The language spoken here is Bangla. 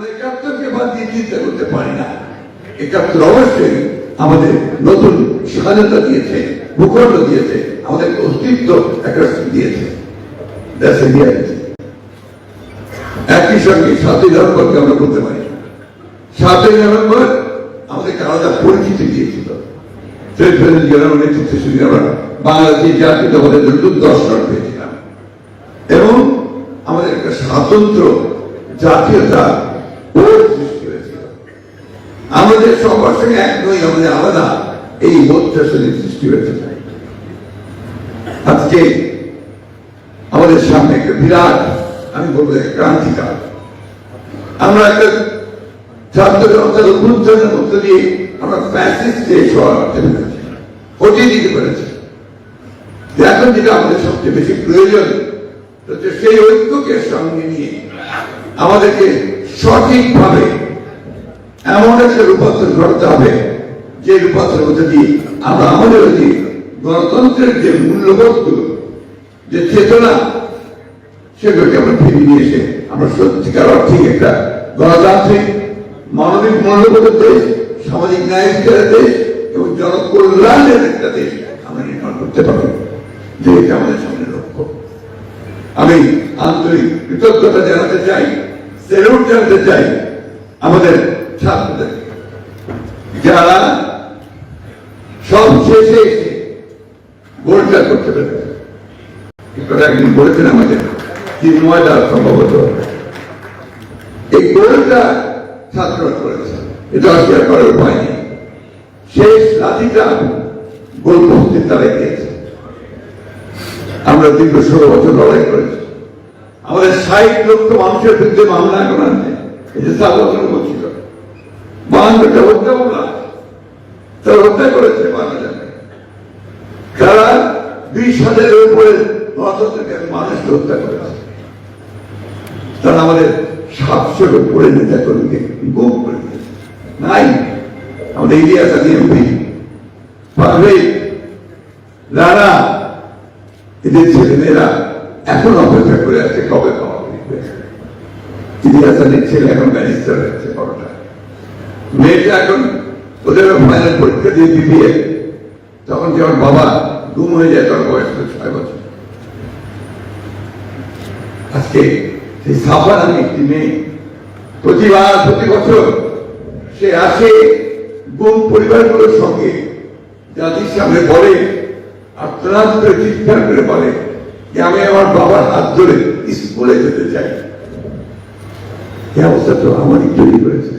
আমরা একাত্তরকে বাদ দিয়ে চিন্তা করতে পারি না। একাত্তর অবশ্যই আমাদের নতুন স্বাধীনতা দিয়েছে, ভূখণ্ড দিয়েছে, আমাদের অস্তিত্ব একটা দিয়েছে। A reality. একই সঙ্গে সাতই নভেম্বরকে আমরা বলতে পারি। সাতই নভেম্বর আমাদেরকে আলাদা পরিচিতি দিয়েছিল। নেতৃত্বে নতুন দর্শন এবং আমাদের একটা স্বাতন্ত্র জাতীয়তা আমাদের সবার সঙ্গে এক নই আমাদের আলাদা এই বোধটা সেদিন সৃষ্টি হয়েছিল আজকে আমাদের সামনে একটা বিরাট, আমি বলব ক্রান্তিকাল। আমরা একটা ছাত্র জনতার অভ্যুত্থানের মধ্য দিয়ে আমরা সরাতে পেরেছি হটিয়ে দিতে পেরেছি। এখন যেটা আমাদের সবচেয়ে বেশি প্রয়োজন সেই ঐক্যকে সঙ্গে নিয়ে আমাদেরকে সঠিকভাবে এমন একটা রূপান্তর ঘটাতে হবে যে রূপান্তরের মধ্যে দিয়ে আমরা আমাদের যে গণতন্ত্রের যে মূল্যবোধগুলো, যে চেতনা, সেগুলোকে আমরা ফিরিয়ে নিয়ে এসে আমরা সত্যিকার অর্থে একটা গণতান্ত্রিক, মানবিক মূল্যবোধের দেশ, সামাজিক ন্যায় বিচারের দেশ এবং জনকল্যাণের একটা দেশ আমরা নির্মাণ করতে পারব। যে এটা আমাদের সামনে লক্ষ্য। আমি আন্তরিক কৃতজ্ঞতা জানাতে চাই সেলুট জানাতে চাই, আমাদের ছাত্রদের। যারা সব শেষে এসে গোলটা করতে পেরেছে। কথা একদিন বলেছেন আমাদের কি ময়দা সম্ভবত এই গোলটা ছাত্র করেছে, এটা অস্বীকার করার উপায় নেই। শেষ রাতিটা গোল পোস্টের তারা গিয়েছে। আমরা দীর্ঘ ষোলো বছর লড়াই করেছি। আমাদের ষাট লক্ষ মানুষের বিরুদ্ধে মামলা আছে এই যে সাত বছর বলছিল। বাংলাদেশে হত্যা মামলা তারা হত্যা করেছে বাংলাদেশে। তারা বিশ হাজারের উপরে মানুষকে হত্যা করেছে। তারা আমাদের সাতশোর উপরে নেতা কর্মীকে গুম করে দিয়েছে। নাই। আমাদের ইলিয়াস আলী এমপি, পারভেজ, রানা, এদের ছেলেমেয়েরা এখন অপেক্ষা করে আছে কবে পাওয়া। ছেলে এখন ব্যারিস্টার হচ্ছে বড়টা। মেয়েটা এখন ওদের ফাইনাল পরীক্ষা দিয়ে তখন বাবা গুম হয়ে যায়, তখন বয়স ছয় বছর। আজকে সেই সাফা নামে একটি মেয়ে, প্রতিবার, প্রতি বছর সে আসে গুম পরিবারগুলোর সঙ্গে। জাতির সামনে বলে করে চিৎকার করে বলে। আমি আমার বাবার হাত ধরে স্কুলে যেতে চাই। এই অবস্থা তো আমারই তৈরি করেছে